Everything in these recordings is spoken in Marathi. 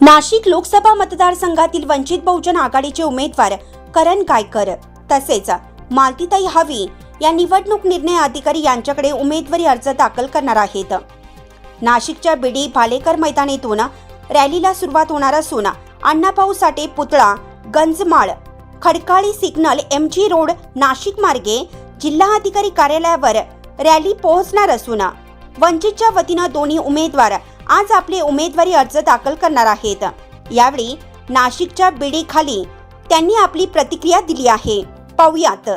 नाशिक लोकसभा मतदारसंघातील वंचित बहुजन आघाडीचे उमेदवार करण गायकर तसेच मालतीताई हवी या निवडणूक निर्णय अधिकारी यांच्याकडे उमेदवारी अर्ज दाखल करणार आहेत. नाशिकच्या बिडी भालेकर मैदानातून रॅलीला सुरुवात होणार असून अण्णाभाऊ साठे पुतळा Ganjmal Khadkali signal M G road Nashik मार्गे जिल्हा अधिकारी कार्यालयावर रॅली पोहोचणार असून वंचितच्या वतीनं दोन्ही उमेदवार आज आपली उमेदवारी अर्ज दाखल करणार आहेत. यावेळी नाशिकच्या बिडी खाली त्यांनी आपली प्रतिक्रिया दिली आहे. पाहुयात.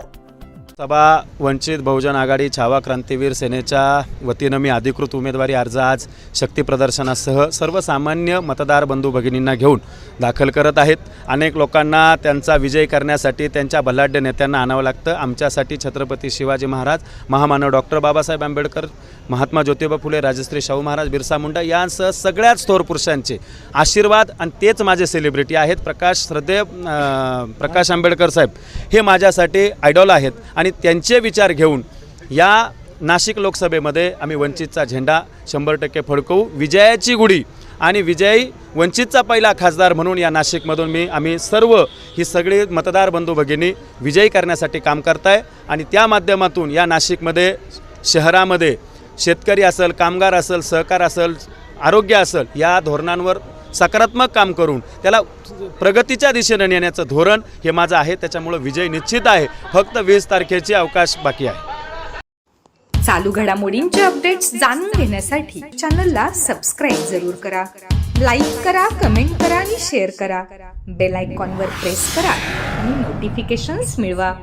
सभा वंचित बहुजन आघाडी छावा क्रांतीवीर सेनेच्या वतीनं मी अधिकृत उमेदवारी अर्ज आज शक्तीप्रदर्शनासह सर्वसामान्य मतदार बंधू भगिनींना घेऊन दाखल करत आहेत. अनेक लोकांना त्यांचा विजय करण्यासाठी त्यांच्या बलाढ्य नेत्यांना आणावं लागतं. आमच्यासाठी छत्रपती शिवाजी महाराज महामानव डॉक्टर बाबासाहेब आंबेडकर महात्मा ज्योतिबा फुले राजश्री शाहू महाराज बिरसा मुंडा यांसह सगळ्याच थोर पुरुषांचे आशीर्वाद आणि तेच माझे सेलिब्रिटी आहेत. प्रकाश श्रद्धे प्रकाश आंबेडकर साहेब हे माझ्यासाठी आयडॉल आहेत. आणि त्यांचे विचार घेऊन या नाशिक लोकसभेमध्ये आम्ही वंचितचा झेंडा शंभर टक्के फडकवू. विजयाची गुढी आणि विजयी वंचितचा पहिला खासदार म्हणून या नाशिकमधून मी आम्ही सर्व ही सगळी मतदार बंधू भगिनी विजयी करण्यासाठी काम करताय. आणि त्या माध्यमातून या नाशिकमध्ये शहरामध्ये शेतकरी असेल कामगार असेल सहकार असेल आरोग्य असेल या धोरणांवर सकारात्मक काम करून त्याला प्रगतीच्या दिशेने नेण्याचं धोरण हे माझं आहे. त्याच्यामुळं विजय निश्चित आहे. फक्त वीस तारखेची अवकाश बाकी आहे. चालू घडामोडींचे अपडेट्स जाणून घेण्यासाठी चॅनलला सबस्क्राईब जरूर करा. लाईक करा कमेंट करा आणि शेअर करा. बेल आयकॉनवर प्रेस करा आणि नोटिफिकेशन्स मिळवा.